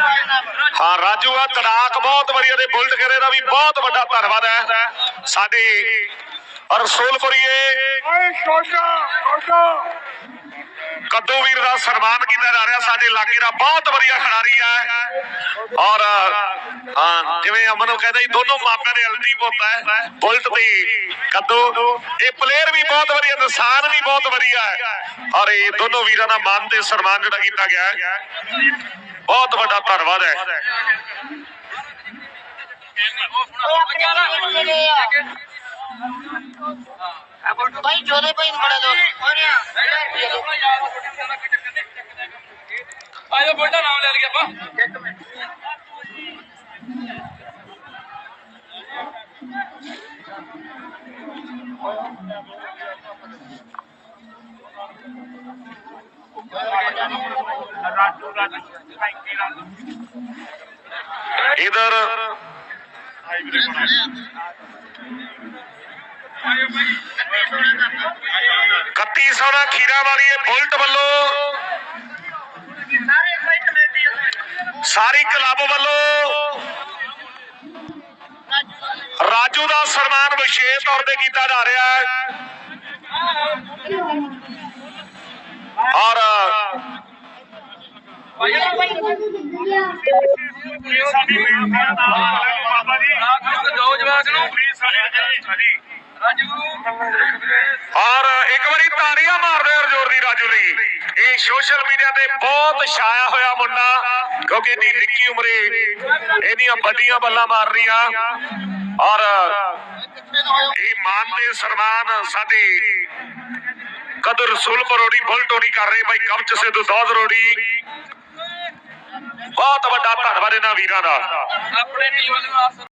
ਹਾਂ ਰਾਜੂ ਆ ਤੜਾਕ ਬਹੁਤ ਵਧੀਆ ਤੇ ਬੁਲਟ ਕਰੇ ਦਾ ਵੀ ਬਹੁਤ ਵੱਡਾ ਧੰਨਵਾਦ ਹੈ। ਸਾਡੇ ਰਸੂਲਪੁਰੀਏ ਓਏ ਕੋਟਾ ਕੋਟਾ ਕੱਦੂ ਵੀਰ ਦਾ ਸਨਮਾਨ ਕੀਤਾ ਜਾ ਰਿਹਾ। ਸਾਡੇ ਇਲਾਕੇ ਦਾ ਬਹੁਤ ਵਧੀਆ ਖਿਡਾਰੀ ਹੈ। ਔਰ ਹਾਂ ਜਿਵੇਂ ਅਮਨ ਕਹਿੰਦਾ ਜੀ, ਦੋਨੋਂ ਮਾਪਿਆਂ ਦੇ ਅਲਟੀ ਪੁੱਤ ਹੈ। ਬੁਲਟ ਤੇ ਕੱਦੂ। ਇਹ ਪਲੇਅਰ ਵੀ ਬਹੁਤ ਵਧੀਆ ਨਿਸ਼ਾਨ ਵੀ ਬਹੁਤ ਵਧੀਆ ਹੈ। ਔਰ ਇਹ ਦੋਨੋਂ ਵੀਰਾਂ ਦਾ ਮਾਨ ਤੇ ਸਨਮਾਨ ਜਿਹੜਾ ਕੀਤਾ ਗਿਆ ਹੈ। ਬਹੁਤ ਵੱਡਾ ਧੰਨਵਾਦ ਹੈ। ਭਾਈ ਜੋਦੇ ਭਾਈ ਨੂੰ ਬੜਾ ਦੋ ਆਜੋ ਬੋਲਦਾ ਨਾਮ ਲੈ ਲਿਆ ਆਪਾਂ। ਰਾਜੂ ਰਾਜੂ ਇਧਰ। ਕੱਤੀ ਸੌ ਦਾ ਖੀਰਾ ਵਾਲੀ ਇਹ ਬੁਲਟ ਵੱਲੋਂ। ਸਾਰੀ ਕਲੱਬ ਵੱਲੋਂ ਰਾਜੂ ਦਾ ਸਨਮਾਨ ਵਿਸ਼ੇਸ਼ ਤੌਰ ਤੇ ਕੀਤਾ ਜਾ ਰਿਹਾ ਹੈ। ਔਰ ਸਾਡੀ ਮੇਨ ਬਾਬਾ ਜੀ ਰਾਜੂ ਦੋ ਜਵਾਕ ਨੂੰ ਪਲੀਜ਼ ਸਾਡੇ ਰਾਜੂ ਔਰ ਇੱਕ ਵਾਰੀ ਤਾੜੀਆਂ ਮਾਰਦੇ ਹੋ ਜ਼ੋਰ ਦੀ ਰਾਜੂ ਲਈ। ਇਹ ਸੋਸ਼ਲ ਮੀਡੀਆ ਤੇ ਬਹੁਤ ਛਾਇਆ ਹੋਇਆ ਮੁੰਡਾ। ਕਿਉਂਕਿ ਇਹਦੀ ਨਿੱਕੀ ਉਮਰੇ ਇਹਦੀਆਂ ਵੱਡੀਆਂ ਬੱਲਾਂ ਮਾਰ ਰਹੀਆਂ। ਔਰ ਇਹ ਮਾਨ ਤੇ ਸਨਮਾਨ ਸਾਡੇ ਕਦਰ ਰਸੂਲਪੁਰ ਰੋੜੀ ਬੁਲਟੋਣੀ ਕਰ ਰਹੇ ਬਾਈ ਕਮਚ ਸਿੱਧੂ ਦੌਦ ਰੋੜੀ। ਬਹੁਤ ਵੱਡਾ ਧੰਨਵਾਦ ਇਹਨਾਂ ਵੀਰਾਂ ਦਾ। ਆਪਣੇ ਟੀਮ ਵੱਲੋਂ